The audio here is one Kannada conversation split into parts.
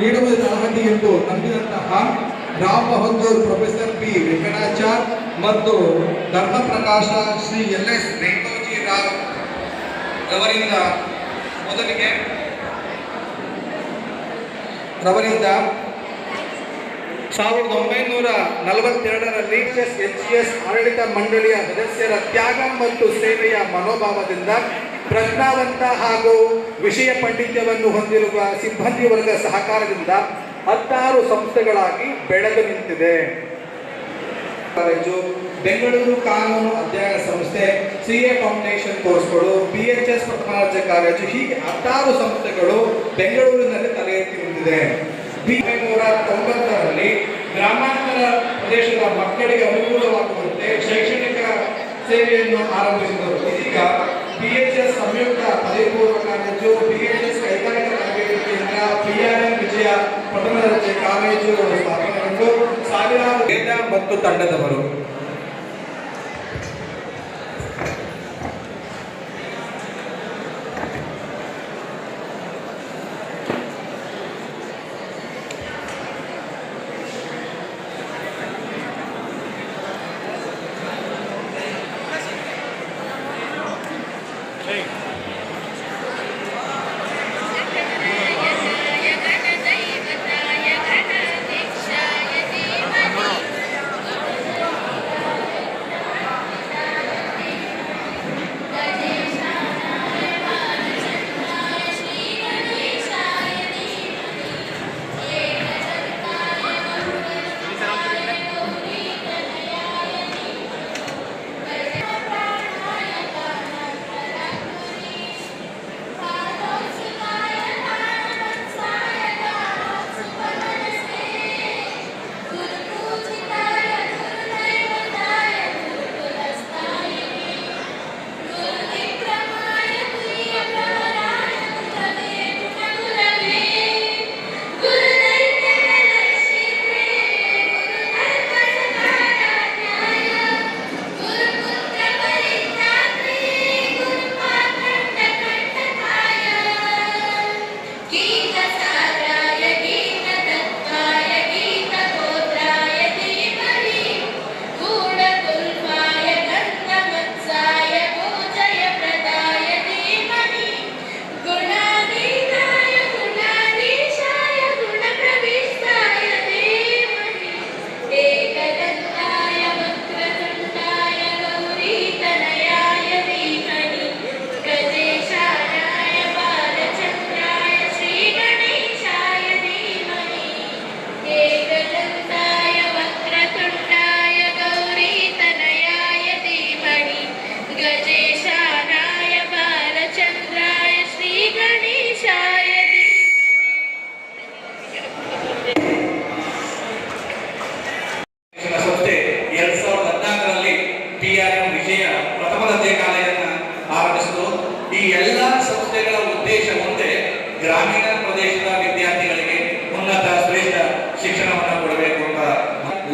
ನೀಡುವುದು ಅರ್ಹತೆ ಎಂದು ನಂಬಿದಂತಹ ರಾಮ್ ಬಹದ್ದೂರ್, ಪ್ರೊಫೆಸರ್ ಪಿ. ವೆಂಕಟಾಚಾರ್ ಮತ್ತು ಧರ್ಮ ಪ್ರಕಾಶ ಶ್ರೀ ಎಲ್ ಎಸ್ ವೆಂಕೋಜಿ ರಾವ್ ರವರಿಂದ ಮೊದಲಿಗೆ ರವರಿಂದ ಸಾವಿರದ ಒಂಬೈನೂರ ನಲವತ್ತೆರಡರಲ್ಲಿ ಎಸ್ ಎಚ್ ಎಸ್ ಆಡಳಿತ ಮಂಡಳಿಯ ಸದಸ್ಯರ ತ್ಯಾಗ ಮತ್ತು ಸೇವೆಯ ಮನೋಭಾವದಿಂದ ಪ್ರಜ್ಞಾವಂತ ಹಾಗೂ ವಿಷಯ ಪಾಂಡಿತ್ಯವನ್ನು ಹೊಂದಿರುವ ಸಿಬ್ಬಂದಿ ವರ್ಗ ಸಹಕಾರದಿಂದ ಹತ್ತಾರು ಸಂಸ್ಥೆಗಳಾಗಿ ಬೆಳೆದು ನಿಂತಿದೆ. ಕಾಲೇಜು, ಬೆಂಗಳೂರು ಕಾನೂನು ಅಧ್ಯಯನ ಸಂಸ್ಥೆ, ಸಿ ಎ ಫೌಂಡೇಶನ್ ಕೋರ್ಸ್ಗಳು, ಬಿ ಎಚ್ ಎಸ್ ಪ್ರಥಮ ದರ್ಜೆ ಕಾಲೇಜು ಹೀಗೆ ಹತ್ತಾರು ಸಂಸ್ಥೆಗಳು ಬೆಂಗಳೂರಿನಲ್ಲಿ ತಲೆ ಎತ್ತಿ ನಿಂತಿದೆ. ನೂರ ತೊಂಬತ್ತರಲ್ಲಿ ಗ್ರಾಮಾಂತರ ಪ್ರದೇಶದ ಮಕ್ಕಳಿಗೆ ಅನುಕೂಲವಾಗುವಂತೆ ಶೈಕ್ಷಣಿಕ ಸೇವೆಯನ್ನು ಆರಂಭಿಸಿದರು. ಇದೀಗ ಪಿ ಎಚ್ ಎಸ್ ಸಂಯುಕ್ತ ಪದವಿಪೂರ್ವ ಕಾಲೇಜು ಪಿ ಎಚ್ ಎಸ್ ಕೈಗಾರಿಕಾ ತರಬೇತಿ ಕೇಂದ್ರ ಪಿ ಆರ್ ಎಂ ವಿಜಯ ಪ್ರಥಮ ದರ್ಜೆ ಕಾಲೇಜು ಸ್ಥಾಪನೆಗೊಂಡು ಸಾವಿರಾರು ಮತ್ತು ತಂಡದವರು ಈ ಎಲ್ಲ ಸಂಸ್ಥೆಗಳ ಉದ್ದೇಶ ಮುಂದೆ ಗ್ರಾಮೀಣ ಪ್ರದೇಶದ ವಿದ್ಯಾರ್ಥಿಗಳಿಗೆ ಉನ್ನತ ಶ್ರೇಷ್ಠ ಶಿಕ್ಷಣವನ್ನು ಕೊಡಬೇಕು ಅಂತ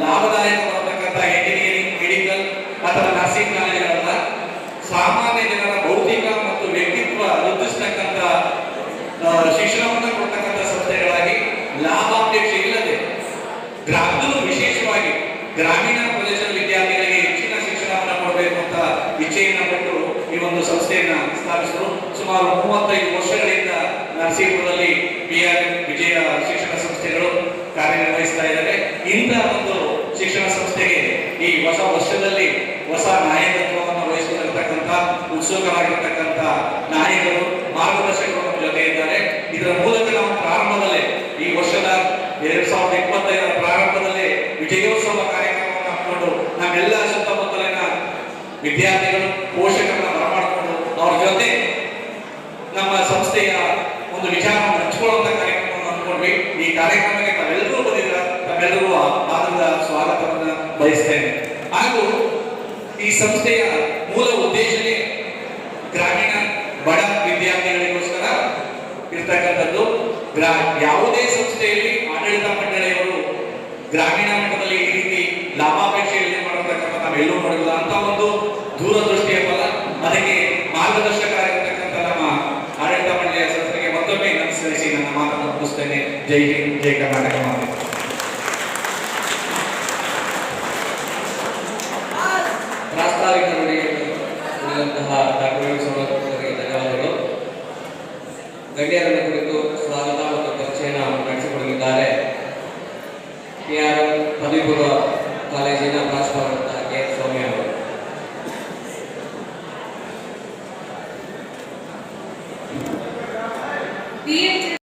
ಲಾಭದಾಯಕವಾಗಿರ್ತಕ್ಕಂಥ ಎಂಜಿನಿಯರಿಂಗ್ ಮೆಡಿಕಲ್ ಅಥವಾ ನರ್ಸಿಂಗ್ ಕಾಲೇಜುಗಳನ್ನ ಸಾಮಾನ್ಯ ಜನರ ಭೌತಿಕ ಮತ್ತು ವ್ಯಕ್ತಿತ್ವ ವೃದ್ಧಿಸ್ತಕ್ಕಂಥ ಶಿಕ್ಷಣವನ್ನು ಕೊಡ್ತಕ್ಕಂಥ ಸಂಸ್ಥೆಗಳಾಗಿ ಲಾಭಾಪೇಕ್ಷೆ ಇಲ್ಲದೆ ಗ್ರಾಮದಲ್ಲೂ ವಿಶೇಷವಾಗಿ ಗ್ರಾಮೀಣ ಪ್ರದೇಶದ ವಿದ್ಯಾರ್ಥಿಗಳಿಗೆ ಹೆಚ್ಚಿನ ಶಿಕ್ಷಣವನ್ನು ಕೊಡಬೇಕು ಅಂತ ಇಚ್ಛೆಯನ್ನು ಒಂದು ಸಂಸ್ಥೆಯನ್ನ ಸ್ಥಾಪಿಸಿದರು. ಸುಮಾರು ಮೂವತ್ತೈದು ವರ್ಷಗಳಿಂದ ನರಸೀಪುರದಲ್ಲಿ ಬಿ ಆರ್ ವಿಜಯ ಶಿಕ್ಷಣ ಸಂಸ್ಥೆಗಳು ಕಾರ್ಯನಿರ್ವಹಿಸ್ತಾ ಇದ್ದಾರೆ ಇಂತಹ ಒಂದು ಶಿಕ್ಷಣ ಸಂಸ್ಥೆಗೆ ಈ ಹೊಸ ವರ್ಷದಲ್ಲಿ ಹೊಸ ನಾಯಕತ್ವವನ್ನು ವಹಿಸಿರ್ತಕ್ಕಂಥ ಉತ್ಸುಕರಾಗಿರ್ತಕ್ಕಂಥ ನಾಯಕರು ಮಾರ್ಗದರ್ಶಕರು ಜೊತೆ ಇದ್ದಾರೆ ಇದರ ಮೂಲಕ ನಾವು ಪ್ರಾರಂಭದಲ್ಲೇ ಈ ವರ್ಷದ ಎರಡ್ ಸಾವಿರದ ಇಪ್ಪತ್ತೈದರ ಪ್ರಾರಂಭದಲ್ಲಿ ವಿಜಯೋತ್ಸವ ಕಾರ್ಯಕ್ರಮವನ್ನು ಹಾಕೊಂಡು ನಾವೆಲ್ಲ ಸುತ್ತಮುತ್ತಲಿನ ವಿದ್ಯಾರ್ಥಿಗಳು ಬರಮಾಡಿಕೊಂಡು ನಮ್ಮ ಸಂಸ್ಥೆಯ ಒಂದು ವಿಚಾರವನ್ನು ಹಂಚಿಕೊಳ್ಳುವಂತ ಕಾರ್ಯಕ್ರಮವನ್ನು ಅಂದ್ಕೊಂಡ್ವಿ ಈ ಕಾರ್ಯಕ್ರಮಕ್ಕೆ ತಾವೆಲ್ಲರೂ ಬಂದಿದ್ರ ತಮ್ಮೆಲ್ಲರಿಗೂ ಆನಂದ ಸ್ವಾಗತವನ್ನು ಬಯಸ್ತೇನೆ. ಹಾಗೂ ಈ ಸಂಸ್ಥೆಯ ಮೂಲ ಉದ್ದೇಶವೇ ಗ್ರಾಮೀಣ ಬಡ ವಿದ್ಯಾರ್ಥಿಗಳಿಗೋಸ್ಕರ ಇರ್ತಕ್ಕಂಥದ್ದು. ಯಾವುದೇ ಸಂಸ್ಥೆಯಲ್ಲಿ ಆಡಳಿತ ಮಂಡಳಿಯವರು ಗ್ರಾಮೀಣ ಮಟ್ಟದಲ್ಲಿ ಈ ರೀತಿ ಲಾಭಾಪೇಕ್ಷೆಯಲ್ಲಿ ಮಾಡತಕ್ಕಂಥ ನಾವೆಲ್ಲೂ ಮಾಡಿಲ್ಲ ಅಂತ ಒಂದು ದೂರದೃಷ್ಟಿಯ ಫಲ ಅದಕ್ಕೆ ಮಾರ್ಗದರ್ಶಕರಾಗಿರ್ತಕ್ಕಂಥ ನಮ್ಮ ಆಡಳಿತ ಮಂಡಳಿಯ ಸದಸ್ಯರಿಗೆ ಮತ್ತೊಮ್ಮೆ ನಮಸ್ಕರಿಸಿ ನನ್ನ ಮಾತನ್ನು ಮುಗಿಸ್ತೇನೆ. ಜೈ ಹಿಂದ್, ಜೈ ಕರ್ನಾಟಕ ಮಾತೆ. ಪ್ರಾಸ್ತಾವಿಕ ನುಡಿಯಲ್ಲಿ ಉಳಿದಂತಹ ಡಾಕ್ಟರ್ ಸೌಲಭ್ಯರಿಗೆ ಧನ್ಯವಾದಗಳು. ಗಣ್ಯರನ್ನು ಕುರಿತು ಸ್ವಾಗತ ಮತ್ತು ಪರಿಚಯನ ನಡೆಸಿಕೊಡಲಿದ್ದಾರೆ. ಕೆ ಆರ್ ಪದವಿ ಪೂರ್ವ ಕಾಲೇಜಿನ ಪ್ರಾಂಶುಪಾಲರಾದ